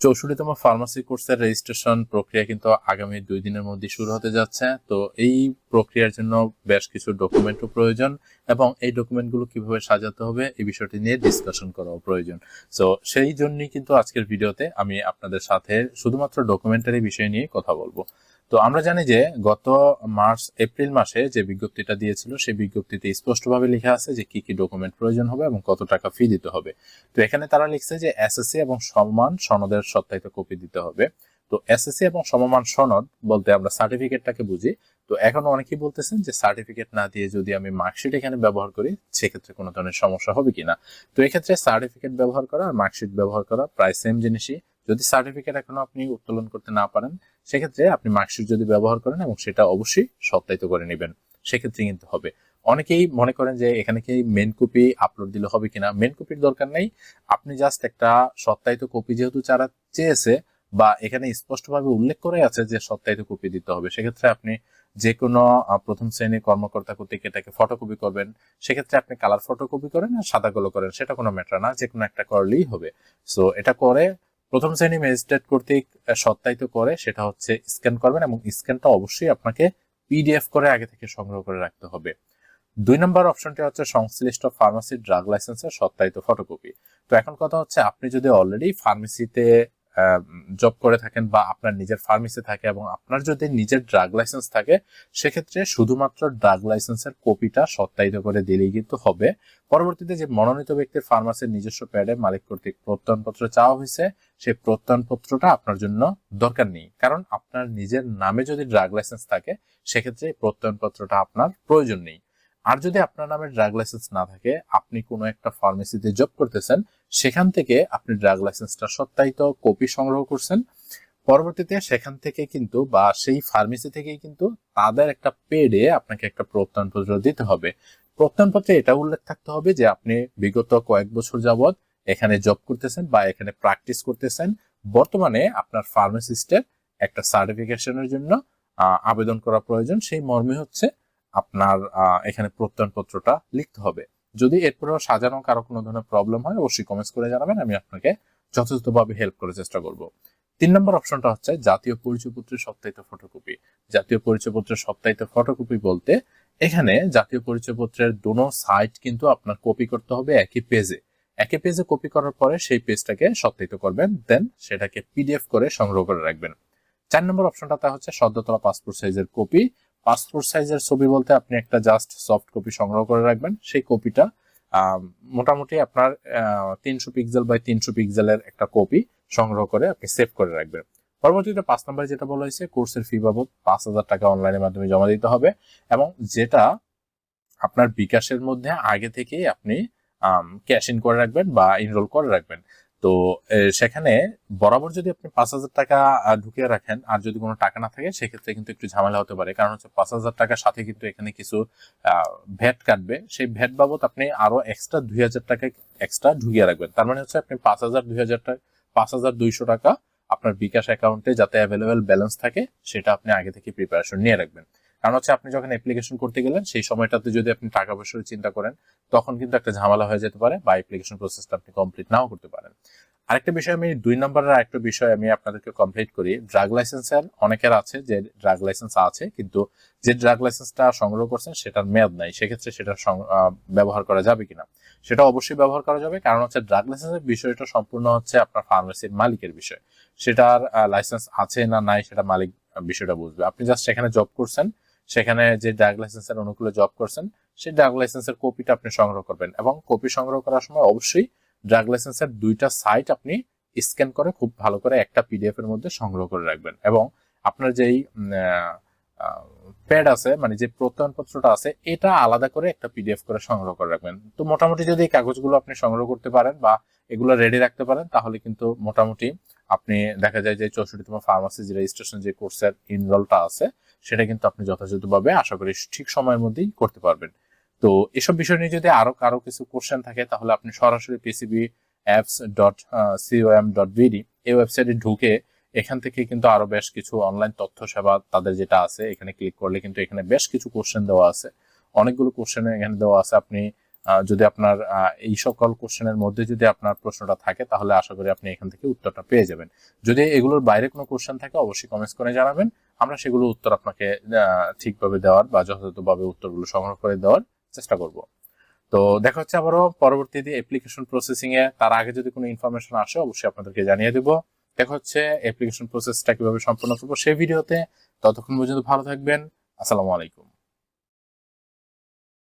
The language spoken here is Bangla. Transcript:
চৌষট্টিতম ফার্মাসি কোর্সের রেজিস্ট্রেশন প্রক্রিয়া কিন্তু আগামী দুই দিনের মধ্যে শুরু হতে যাচ্ছে। তো এই প্রক্রিয়ার জন্য বেশ কিছু ডকুমেন্টও প্রয়োজন এবং এই ডকুমেন্টগুলো কীভাবে সাজাতে হবে এই বিষয়টি নিয়ে ডিসকাশন করাও প্রয়োজন। তো সেই জন্যই কিন্তু আজকের ভিডিওতে আমি আপনাদের সাথে শুধুমাত্র ডকুমেন্টারি বিষয় নিয়ে কথা বলব। তো আমরা জানি যে গত মার্চ, এপ্রিল মাসে যে বিজ্ঞপ্তিটা দিয়েছিল, সেই বিজ্ঞপ্তিতে স্পষ্টভাবে লেখা আছে যে কি কি ডকুমেন্ট প্রয়োজন হবে এবং কত টাকা ফি দিতে হবে। তো এখানে তারা লিখছে যে এসএসসি এবং সমান সনদের সত্যায়িত কপি দিতে হবে। তো এসএসসি এবং সমমান সনদ বলতে আমরা সার্টিফিকেটটাকে বুঝি। তো এখন অনেকেই বলতেছেন যে সার্টিফিকেট না দিয়ে যদি আমি মার্কশিট এখানে ব্যবহার করি, সেক্ষেত্রে কোনো ধরনের সমস্যা হবে কিনা? তো এক্ষেত্রে সার্টিফিকেট ব্যবহার করা আর মার্কশিট ব্যবহার করা প্রায় সেম জিনিসই। যদি সার্টিফিকেট এখনও আপনি উত্তোলন করতে না পারেন, সেক্ষেত্রে আপনি মার্কশিট যদি ব্যবহার করেন এবং সেটা অবশ্যই সত্যায়িত করে নেবেন সেক্ষেত্রে কিন্তু হবে। অনেকেই মনে করেন যে এখানে কি মেন কপি আপলোড দিলে হবে কিনা? মেন কপির দরকার নেই। আপনি জাস্ট একটা সত্যায়িত কপি যেহেতু চারা চেয়েছে বা এখানে স্পষ্টভাবে উল্লেখ করে আছে যে সত্যায়িত কপি দিতে হবে, সেক্ষেত্রে আপনি যে কোনো প্রথম শ্রেণির কর্মকর্তা কর্তৃক এটাকে ফটোকপি করবেন। সেক্ষেত্রে আপনি কালার ফটোকপি করেন আর সাদা করেন, সেটা কোনো ম্যাটার না যে কোনো একটা করলেই হবে। সো এটা করে প্রথম শ্রেণি ম্যাজিস্ট্রেট কর্তৃক সত্যায়িত করে সেটা হচ্ছে স্ক্যান করবেন এবং স্ক্যানটা অবশ্যই আপনাকে পিডিএফ করে আগে থেকে সংগ্রহ করে রাখতে হবে। দুই নম্বর অপশনটি হচ্ছে সংশ্লিষ্ট ফার্মাসির ড্রাগ লাইসেন্সের সত্যায়িত ফটোকপি তো এখন কথা হচ্ছে, আপনি যদি অলরেডি ফার্মেসিতে জব করে থাকেন বা আপনার নিজের ফার্মেসি থাকে এবং আপনার যদি নিজের ড্রাগ লাইসেন্স থাকে, সেক্ষেত্রে শুধুমাত্র ড্রাগ লাইসেন্সের কপিটা সত্যায়িত করে দিলেই কিন্তু হবে। পরবর্তীতে যে মনোনীত ব্যক্তির ফার্মাসির নিজস্ব প্যাডে মালিক কর্তৃক প্রত্যয়নপত্র চাওয়া হয়েছে, সেই প্রত্যয়নপত্রটা আপনার জন্য দরকার নেই। কারণ আপনার নিজের নামে যদি ড্রাগ লাইসেন্স থাকে, সেক্ষেত্রে প্রত্যয়নপত্রটা আপনার প্রয়োজন নেই। আর যদি আপনার নামে ড্রাগ লাইসেন্স না থাকে, আপনি কোনো একটা ফার্মেসিতে জব করতেছেন সেখান থেকে আপনি ড্রাগ লাইসেন্সটা সত্যায়িত কপি সংগ্রহ করছেন। পরবর্তীতে সেখান থেকে কিন্তু বা সেই ফার্মেসি থেকেই কিন্তু তাদের একটা পেডে আপনাকে একটা প্রত্যয়নপত্র দিতে হবে। প্রত্যয়নপত্রে এটা উল্লেখ থাকতে হবে যে আপনি বিগত কয়েক বছর যাবৎ এখানে জব করতেছেন বা এখানে প্র্যাকটিস করতেছেন। বর্তমানে আপনার ফার্মাসিস্টের একটা সার্টিফিকেশনের জন্য আবেদন করা প্রয়োজন। সেই মর্মে হচ্ছে আপনার এখানে প্রত্যয়নপত্রটা লিখতে হবে। যদি এরপরেও সাজানো কারও কোনো ধরনের প্রবলেম হয়, অবশ্যই কমেন্টস করে জানাবেন, আমি আপনাকে যথাযথভাবে হেল্প করার চেষ্টা করব। তিন নম্বর অপশনটা হচ্ছে জাতীয় পরিচয়পত্রের সত্যায়িত ফটোকপি জাতীয় পরিচয়পত্রের সত্যায়িত ফটোকপি বলতে এখানে জাতীয় পরিচয়পত্রের দোনো সাইট কিন্তু আপনার কপি করতে হবে একই পেজে একই পেজে কপি করার পরে সেই পেজটাকে সত্যায়িত করবেন দেন সেটাকে পিডিএফ করে সংগ্রহ করে রাখবেন। চার নম্বর অপশনটা হচ্ছে সদ্যতলা পাসপোর্ট সাইজের কপি পাসপোর্ট সাইজের ছবি বলতে আপনি একটা জাস্ট সফট কপি সংগ্রহ করে রাখবেন। সেই কপিটা মোটামুটি আপনার তিনশো পিক্সেল বাই তিনশো পিক্সেলের একটা কপি সংগ্রহ করে আপনি সেভ করে রাখবেন। পরবর্তীতে পাঁচ নম্বরে যেটা বলা হয়েছে কোর্সের ফি বাবদ পাঁচ হাজার টাকা অনলাইনের মাধ্যমে জমা দিতে হবে এবং যেটা আপনার বিকাশের মধ্যে আগে থেকেই আপনি ক্যাশ ইন করে রাখবেন বা ইনরোল করে রাখবেন। তো সেখানে বরাবর যদি আপনি পাঁচ হাজার টাকা ঢুকিয়ে রাখেন, আর যদি কোনো টাকা না থাকে, সেক্ষেত্রে কিন্তু একটু ঝামেলা হতে পারে। কারণ হচ্ছে পাঁচ হাজার টাকার সাথে কিন্তু এখানে কিছু ভ্যাট কাটবে। সেই ভ্যাট বাবদ আপনি আরও এক্সট্রা দুই হাজার টাকা এক্সট্রা ঢুকিয়ে রাখবেন। তার মানে হচ্ছে আপনি পাঁচ হাজার, দুই হাজার টাকা, পাঁচ হাজার দুইশো টাকা আপনার বিকাশ অ্যাকাউন্টে যাতে অ্যাভেলেবেল ব্যালেন্স থাকে, সেটা আপনি আগে থেকে প্রিপারেশন নিয়ে রাখবেন। কারণ হচ্ছে আপনি যখন অ্যাপ্লিকেশন করতে গেলেন, সেই সময়টাতে যদি আপনি টাকা পয়সার চিন্তা করেন, তখন কিন্তু একটা ঝামেলা হয়ে যেতে পারে বা অ্যাপ্লিকেশন প্রসেসটা আপনি কমপ্লিট নাও করতে পারেন। আরেকটা বিষয় আমি, দুই নম্বরের আরেকটা বিষয় আমি আপনাদেরকে কমপ্লিট করি। ড্রাগ লাইসেন্সের অনেকের আছে যে ড্রাগ লাইসেন্স আছে, কিন্তু যে ড্রাগ লাইসেন্সটা সংগ্রহ করছেন সেটার মেয়াদ নাই। সেক্ষেত্রে সেটা ব্যবহার করা যাবে কিনা? সেটা অবশ্যই ব্যবহার করা যাবে। কারণ হচ্ছে ড্রাগ লাইসেন্সের বিষয়টা সম্পূর্ণ হচ্ছে আপনার ফার্মেসির মালিকের বিষয়। সেটার লাইসেন্স আছে না নাই সেটা মালিক বিষয়টা বুঝবে। আপনি জাস্ট সেখানে জব করছেন, সেখানে যে ড্রাগ লাইসেন্সের অনুকূলে জব করছেন, সেই ড্রাগ লাইসেন্সের কপিটা আপনি সংগ্রহ করবেন। এবং কপি সংগ্রহ করার সময় অবশ্যই ড্রাগ লাইসেন্সের দুইটা সাইট আপনি স্ক্যান করে খুব ভালো করে একটা পিডিএফ এর মধ্যে সংগ্রহ করে রাখবেন। এবং আপনার যেই প্যাড আছে মানে যে প্রত্যয়নপত্রটা আছে, এটা আলাদা করে একটা পিডিএফ করে সংগ্রহ করে রাখবেন। তো মোটামুটি যদি এই কাগজগুলো আপনি সংগ্রহ করতে পারেন বা এগুলো রেডি রাখতে পারেন, তাহলে কিন্তু মোটামুটি আপনি দেখা যায় যে চৌষট্টিতম ফার্মাসি যে রেজিস্ট্রেশন যে কোর্সের ইনরোলটা আছে, সেটা কিন্তু আপনি যথাযথভাবে আশা করি ঠিক সময়ের মধ্যেই করতে পারবেন। তো এসব বিষয় নিয়ে যদি আরও কারও কিছু কোশ্চেন থাকে, তাহলে আপনি সরাসরি PCB apps dot COM dot BD এই ওয়েবসাইটে ঢুকে এখান থেকে কিন্তু আরও বেশ কিছু অনলাইন তথ্য সেবা তাদের যেটা আছে, এখানে ক্লিক করলে কিন্তু এখানে বেশ কিছু কোশ্চেন দেওয়া আছে। অনেকগুলো কোশ্চেন এখানে দেওয়া আছে আপনি যদি আপনার এই সকল কোশ্চেনের মধ্যে যদি আপনার প্রশ্নটা থাকে, তাহলে আশা করি আপনি এখান থেকে উত্তরটা পেয়ে যাবেন। যদি এগুলোর বাইরে কোনো কোশ্চেন থাকে, অবশ্যই কমেন্টস করে জানাবেন। আমরা সেগুলো উত্তর আপনাকে ঠিকভাবে দেওয়ার বা যথাযথভাবে উত্তরগুলো সংগ্রহ করে দেওয়ার চেষ্টা করব। তো দেখা হচ্ছে আবারও পরবর্তীতে অ্যাপ্লিকেশন প্রসেসিং এ। তার আগে যদি কোনো ইনফরমেশন আসে, অবশ্যই আপনাদেরকে জানিয়ে দেব। দেখা হচ্ছে অ্যাপ্লিকেশন প্রসেসটা কীভাবে সম্পন্ন করব সেই ভিডিওতে। ততক্ষণ পর্যন্ত ভালো থাকবেন। আসসালামু আলাইকুম।